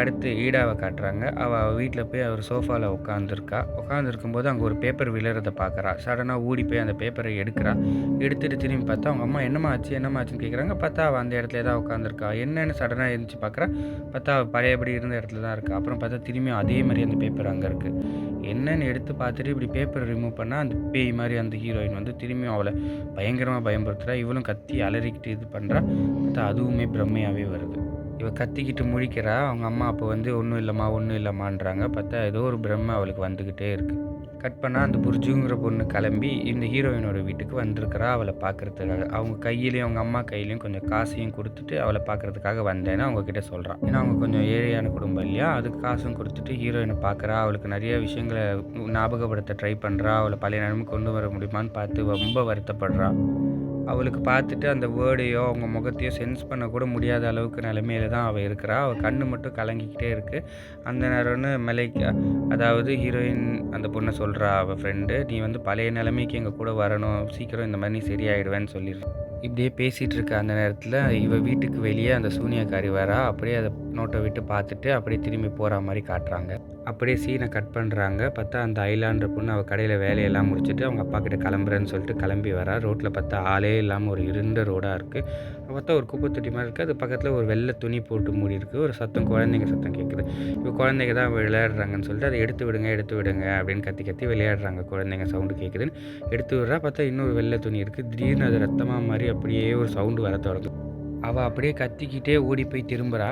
அடுத்து ஈடாவை காட்டுறாங்க. அவள் வீட்டில் போய் அவர் சோஃபாவில் உட்காந்துருக்கா உட்காந்துருக்கும்போது அங்கே ஒரு பேப்பர் விழுறதை பார்க்குறா சடனாக ஓடி போய் அந்த பேப்பரை எடுக்கிறா. எடுத்துட்டு திரும்பி பார்த்தா அவங்க அம்மா என்னம்மா ஆச்சு? என்னம்மா ஆச்சுன்னு கேட்குறாங்க பார்த்தா அவள் அந்த இடத்துல தான் உட்காந்துருக்கா என்னென்னு சடனாக இருந்துச்சு பார்க்குறா பார்த்தா அவள் பழையபடி இருந்த இடத்துல தான் இருக்கா. அப்புறம் பார்த்தா திரும்பியும் அதே மாதிரி அந்த பேப்பர் அங்கே இருக்குது என்னென்னு எடுத்து பார்த்துட்டு இப்படி பேப்பர் ரிமூவ் பண்ணால் அந்த பேய் மாதிரி அந்த ஹீரோயின் வந்து திரும்பியும் அவளை பயங்கரமாக பயன்படுத்துகிறா இவளும் கத்தி அலறிக்கிட்டு இது பண்ணுறா பார்த்தா அதுவுமே பிரம்மையாகவே வருது. இவள் கத்திக்கிட்டு முழிக்கிறா. அவங்க அம்மா அப்போ வந்து ஒன்றும் இல்லைம்மா ஒன்றும் இல்லைம்மான்றாங்க. பார்த்தா ஏதோ ஒரு பிரம்மை அவளுக்கு வந்துக்கிட்டே இருக்குது கட் பண்ணால் அந்த புர்ஜுங்கிற பொண்ணு கிளம்பி இந்த ஹீரோயினோட வீட்டுக்கு வந்திருக்கிறா அவளை பார்க்கறதுக்காக. அவங்க கையிலையும் அவங்க அம்மா கையிலையும் கொஞ்சம் காசையும் கொடுத்துட்டு அவளை பார்க்கறதுக்காக வந்தேன்னு அவங்கக்கிட்ட சொல்கிறான் ஏன்னா அவங்க கொஞ்சம் ஏழையான குடும்பம் இல்லையா? அதுக்கு காசும் கொடுத்துட்டு ஹீரோயினை பார்க்குறா. அவளுக்கு நிறைய விஷயங்களை ஞாபகப்படுத்த ட்ரை பண்ணுறா அவளை பழைய நிலைமை கொண்டு வர முடியுமான்னு பார்த்து ரொம்ப வருத்தப்படுறா. அவளுக்கு பார்த்துட்டு அந்த வேர்டையோ அவங்க முகத்தையோ சென்ஸ் பண்ணக்கூட முடியாத அளவுக்கு நிலைமையில தான் அவள் இருக்கிறா. அவள் கண்ணு மட்டும் கலங்கிக்கிட்டே இருக்குது அந்த நேரம்னு மலைக்கா அதாவது ஹீரோயின் அந்த பொண்ணை சொல்கிறா அவள் ஃப்ரெண்டு நீ வந்து பழைய நிலைமைக்கு எங்கள் கூட வரணும். சீக்கிரம் இந்த மாதிரி நீ சரியாயிடுவேன்னு சொல்லிடுறேன் இப்படியே பேசிகிட்டு இருக்க அந்த நேரத்தில் இவ வீட்டுக்கு வெளியே அந்த சூனியக்காரி வரா. அப்படியே அதை நோட்டை விட்டு பார்த்துட்டு அப்படியே திரும்பி போகிற மாதிரி காட்டுறாங்க. அப்படியே சீனை கட் பண்ணுறாங்க பார்த்தா அந்த ஐலான்ற பொண்ணு அவள் கடையில் வேலையெல்லாம் முடிச்சுட்டு அவங்க அப்பா கிட்ட கிளம்புறேன்னு சொல்லிட்டு கிளம்பி வரா. ரோட்டில் பார்த்தா ஆளே இல்லாமல் ஒரு இருண்ட ரோடாக இருக்குது பார்த்தா ஒரு குப்பை தொட்டி மாதிரி இருக்குது அது பக்கத்தில் ஒரு வெள்ளை துணி போட்டு மூடி இருக்குது ஒரு சத்தம் குழந்தைங்க சத்தம் கேட்குது இப்போ குழந்தைங்க தான் விளையாடுறாங்கன்னு சொல்லிட்டு அதை எடுத்து விடுங்க எடுத்து விடுங்க அப்படின்னு கத்தி கத்தி விளையாடுறாங்க. குழந்தைங்க சவுண்டு கேட்குதுன்னு எடுத்து விடுறா. பார்த்தா இன்னொரு வெள்ளை துணி இருக்குது திடீர்னு அது ரத்தமாக மாதிரி அப்படியே ஒரு சவுண்டு வர தொடங்கும். அவள் அப்படியே கத்திக்கிட்டே ஓடி போய் திரும்புகிறா